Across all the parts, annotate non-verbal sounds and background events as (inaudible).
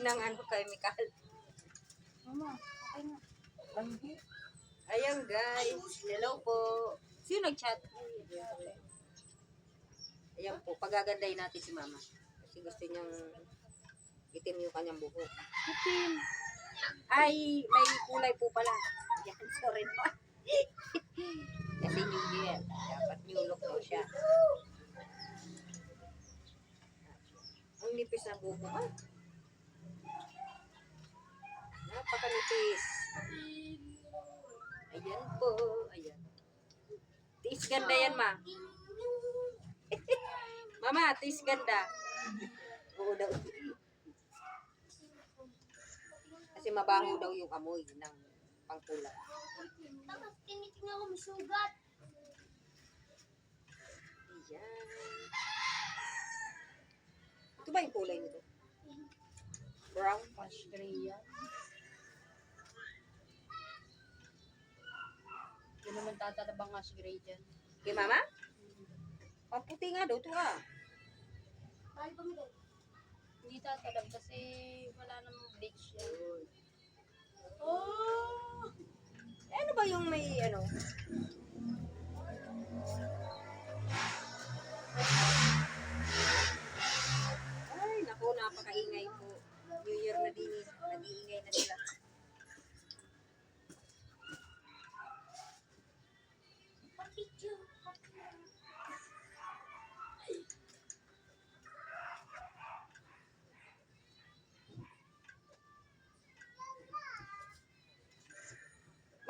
ng ano, chemical. Mama, okay na. Banghi. Ayan guys, hello po. Sino nag-chat? Ayan po, pagagandahin natin si mama. Kasi gusto niyang itim yung kanyang buhok. Itim. Ay, may kulay po pala. Yan, (laughs) sorry po. Kasi new year. Dapat new look po siya. Ang nipis ng buhok mo. ah. Napakanipis. Ayan po. Ayan. Tiis ganda yan, ma. (laughs) Mama, tiis ganda. Oo daw. Kasi mabaho daw yung amoy ng pangkulay. Tapos tinitingnan ko may sugat. Ayan. Ito ba yung kulay nito? Brown? Ash gray yan. Naman tatalabang ash gray dyan. Kay mama? Paputi nga daw ito ah. Bali pa mo. Hindi tatalab kasi wala namang bleach yan. Oh! Eh, ano ba yung may ano? Ay, naku, napakaingay po. New Year na din. Nag-iingay na sila.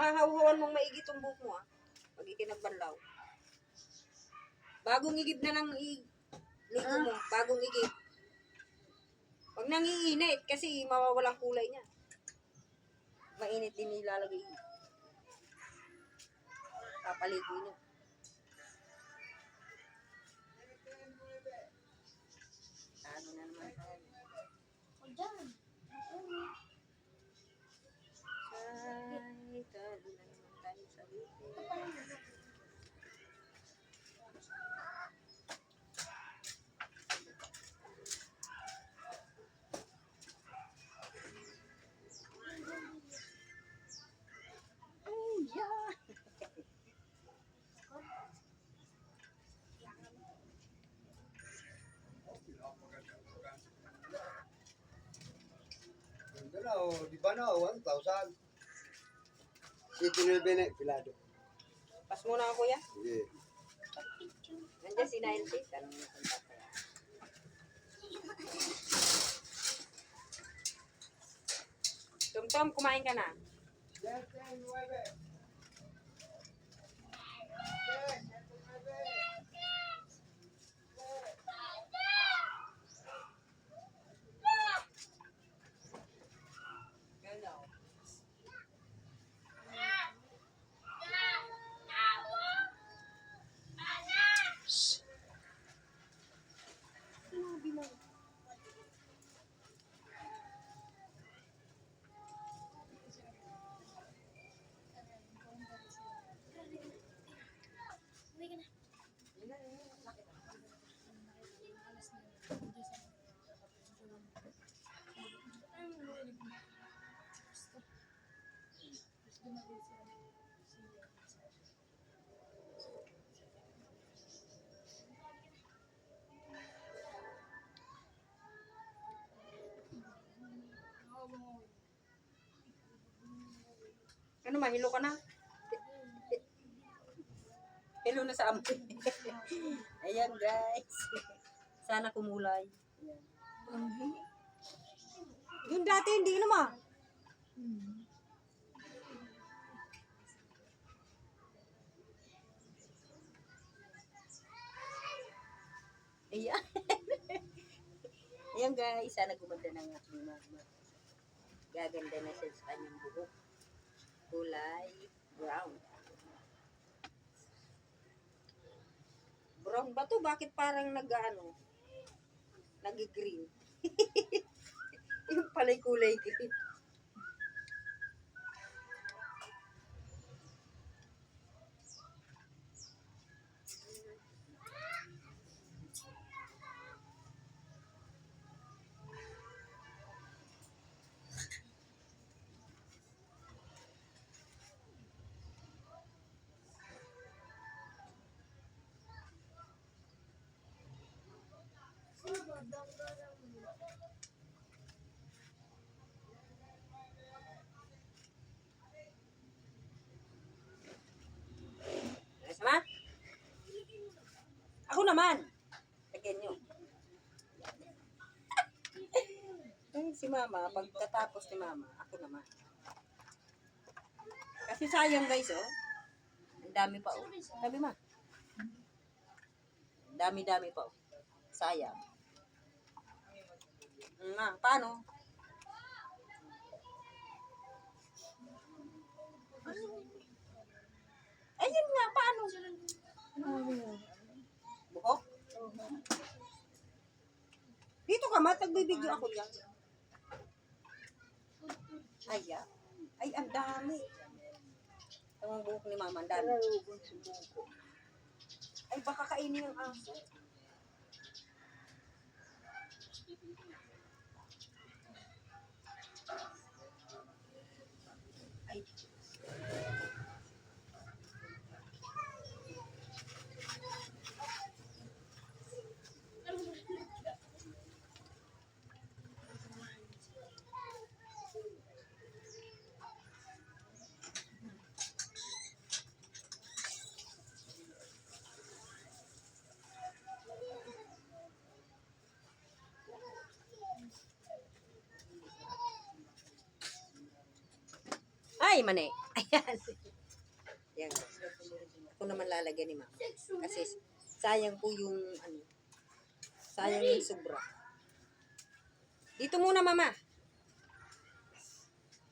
Mahawhawan mong maigi tong buhok mo ah. Pag ikinagbanlaw. Bagong igib na lang i ligo mo. Bagong igib. Pag nangiinit kasi mawawalang kulay niya. Mainit din nilalagay. Papaligo niyo. Ganda na, oh. Di ba na, oh, 1,000. 19 na eh, pilado. Pas muna ako kuya. Sige. Nandiyan si 90. Alam mo kung tataya. Tumtum, kumain ka na. Yes, 9. Ano, mahilo ka na? Hello na sa amoy. (laughs) Ayan, guys. Sana kumulay. Ayan. Yung dati, hindi naman. Ayan. (laughs) Ayan guys, sana gumanda ng aking mama. Gaganda na siya sa kanyang buhok. Kulay brown. Brown ba to? Bakit parang nag-ano? Nag-green. (laughs) Yung pala'y kulay green. Sama? Ako naman. Lagyan nyo. (laughs) Ay, si mama, pagkatapos ni mama, ako naman. Kasi sayang guys, oh. Ang dami pa, oh. Sabi ma. Dami-dami pa, oh. Sayang. Nga, paano? Ayun nga, paano? Buhok? Dito ka ma, tagbibidyo ako dyan. Ay, ah. Ay, ang dami. Ang buhok ni mama, ang dami. Ay, baka kainin yung aso. Ay, mani. (laughs) Ayan. Yan. Ako naman lalagyan ni mama. Kasi sayang po yung ano. Sayang yung sobra. Dito muna mama.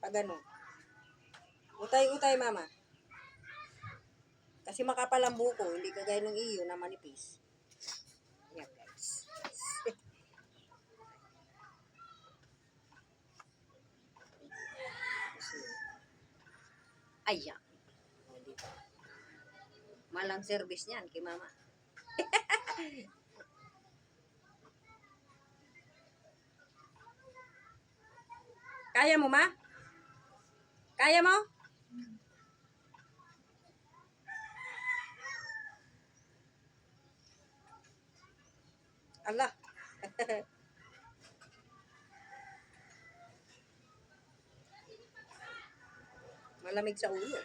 Pag ano. Utay-utay mama. Kasi makapal ang buko, hindi kagaya ng iyo na manipis. Ayan. Malang service niyan kay mama. (laughs) Kaya mo, ma? Kaya mo? Allah. (laughs) Malamig sa ulo.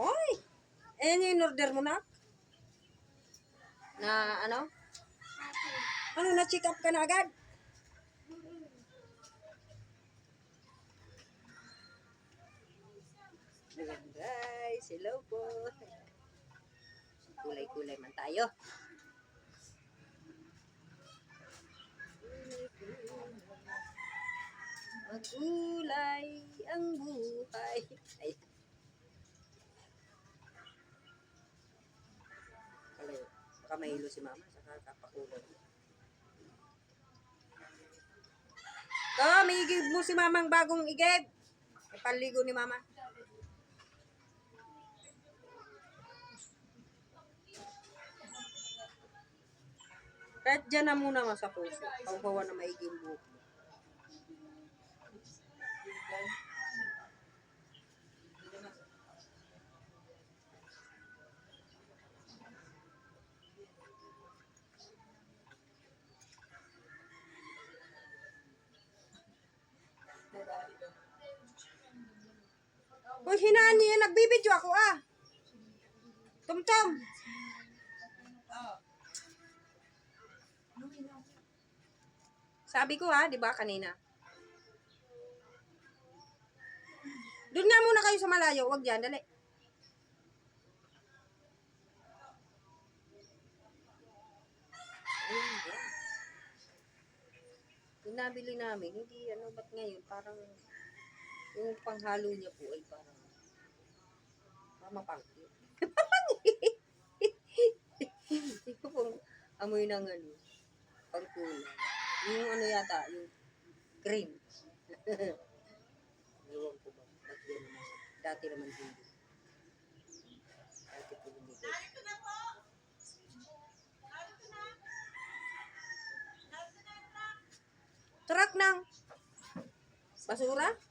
Oy! Yung in-order mo na? Na ano? Ano, na-check up ka na agad? Ayan guys, hello po. Kulay-kulay man tayo. Ang buhay. Ay. Kalayo. Baka mahilo si mama sa kakapakulay. Ko, may igib mo si mamang bagong igib. Ipaligo ni mama. Kahit dyan na muna nga sa puso. Panghawa na maiging buhok Uy, hinaan niyo yan. Nagbibidyo ako ah. Tumtum. Sabi ko ha, di ba kanina? Doon nga muna kayo sa malayo. Huwag dyan, dali. Ayun, yan. Yung nabili namin, hindi ano, ba't ngayon, parang yung panghalo niya po ay parang mamapangki. (laughs) Hindi ko pong amoy ng ano, pangkulay. Yung ano yata, yung green. (laughs) Ewan ko ba, ba't yan naman. Dati naman hindi. Dati po hindi. Truck ng basura?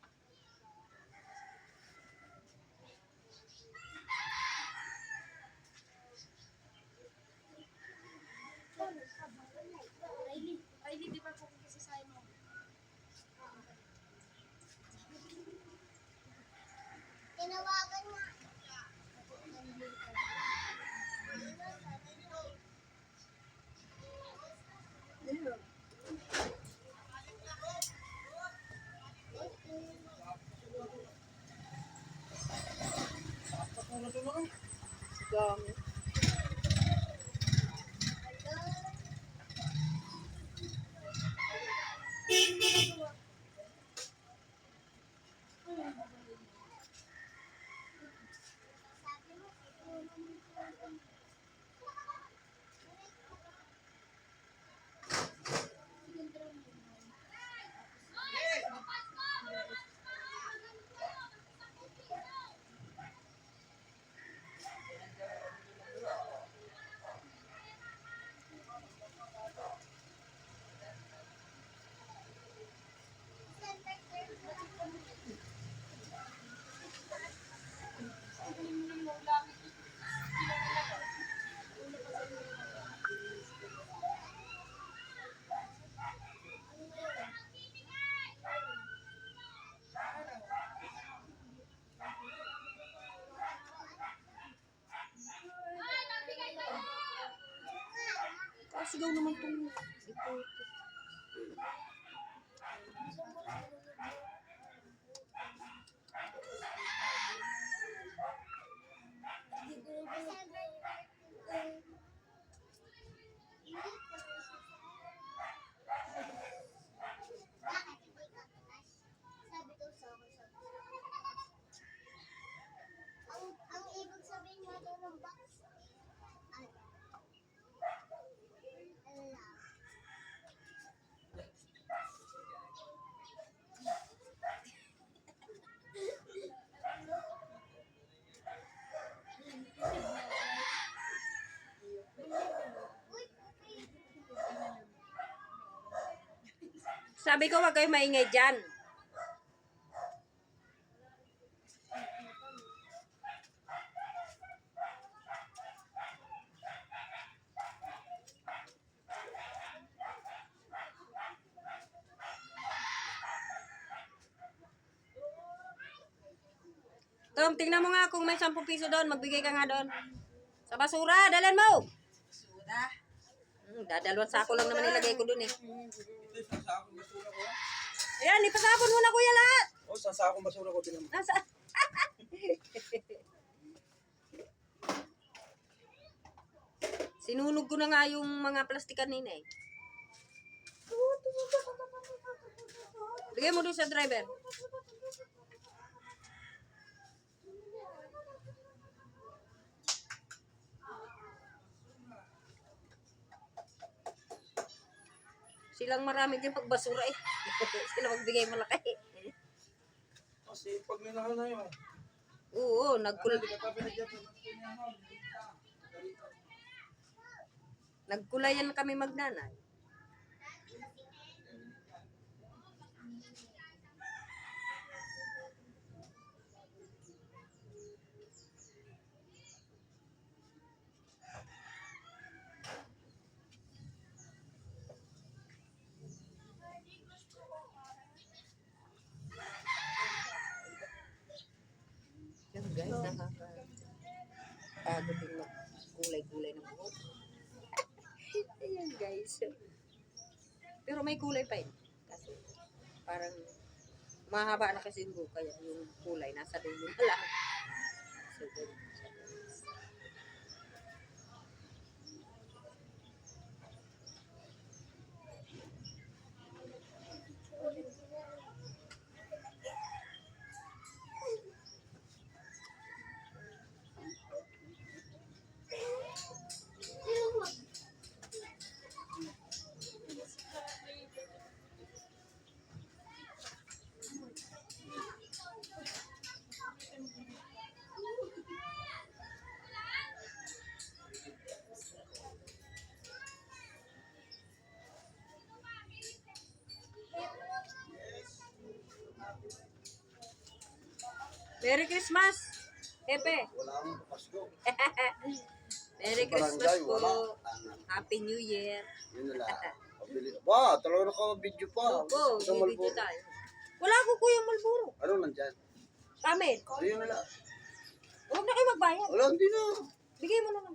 Nakakasigaw naman itong ito. Ang, Sabi ko, wag kayo maingay dyan. Tom, tingnan mo nga kung may 10 piso doon. Magbigay ka nga doon. Sa basura, dalhin mo. Basura? Hmm, dadalawang sako lang naman nilagay ko doon eh. Ayan, ipasapon mo na kuya lahat. O, sa sakong basura ko din Nasa... (laughs) Sinunog ko na nga yung mga plastic kanina eh. Lagay mo doon sa driver. Silang marami din pagbasura eh. (laughs) Sila magbigay malaki. Kasi pag minahal na yun. Oo, nagkul nagkulayan kami magnanay. Yan guys, nakaka pagod din mag kulay-kulay ng buhok. (laughs) Ayan guys. Pero may kulay pa yun. Kasi parang mahaba na kasi yung buhok kaya yung kulay nasa dulo na lang. So, ganun Merry Christmas! Pepe! Wala akong Pasko. Merry Sa Christmas barangay, po! wala. Happy New Year! Yun na lang. Pabili. Ba, talaga naka-video pa. Opo, Sa may video Malboro. tayo. Wala ko kuyang Malboro. Ano nandyan? Kamen, Ayun na lang. huwag na kayo magbayad. Wala, hindi na. Bigay mo na lang.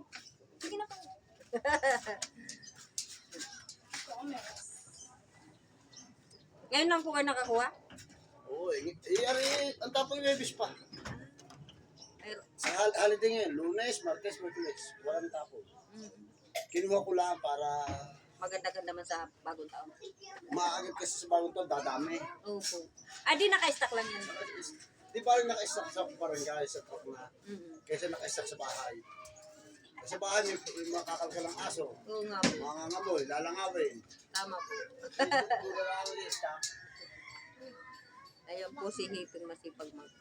Sige na kayo. (laughs) Ngayon lang po kayo nakakuha? Oo, eh. Eh, ari, ang tapang Webis pa. Ay, Sa hal- holiday ngayon, lunes, martes, merkulis. Walang tapo. mm, Kinuha ko lang para maganda-ganda man sa bagong taon. maagad kasi sa bagong taon, dadami. Opo. Ah, di naka-stack lang yan. Di ba rin naka-stack sa barangay, sa truck na, Mm. kaysa naka-stack sa bahay. Sa bahay, may, may makakalkalang aso. Oo nga po. Mga ngamoy, lalangawin. Tama po. Ang stack. Ayun po si Hiping masipag mag.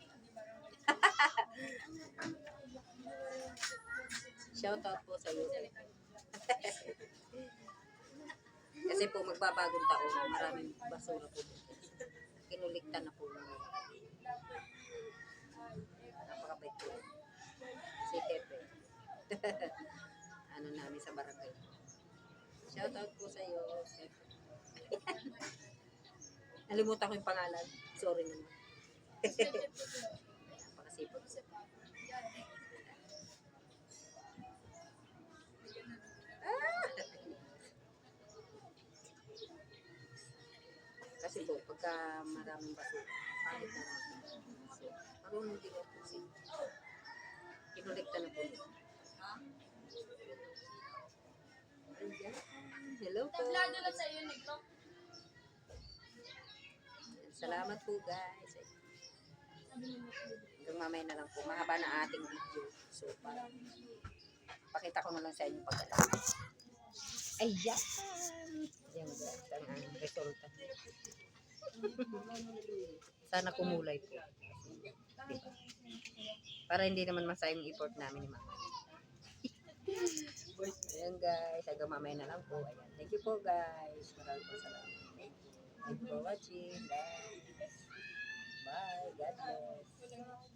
(laughs) Shout out po sa iyo. (laughs) Kasi po magbabagong taon, maraming basura po. Kinulikta na po. Napakabait po. Si Pepe. (laughs) ano namin sa barangay. Shout out po sa iyo, Pepe. Nalimutan ko yung pangalan. Sorry naman. Napakasipag. (laughs) ah! Kasi po, pagka maraming basura, pangit na naman. So, marunong din ako si Kinolekta na po nito. Ayan. Hello po. Tablado lang sa'yo, Negro. Salamat po guys. Hanggang na lang po. Mahaba na ating video. So, para pakita ko na lang sa inyo pagkatapos. Ayan! Ayan guys, ang ang resulta. Sana kumulay po. Diba? Para hindi naman masayang effort namin ni Mama. Ayan guys, hanggang mamaya na lang po. Ayan. Thank you po guys. Maraming salamat. Thank you for watching. Bye. Bye. God bless.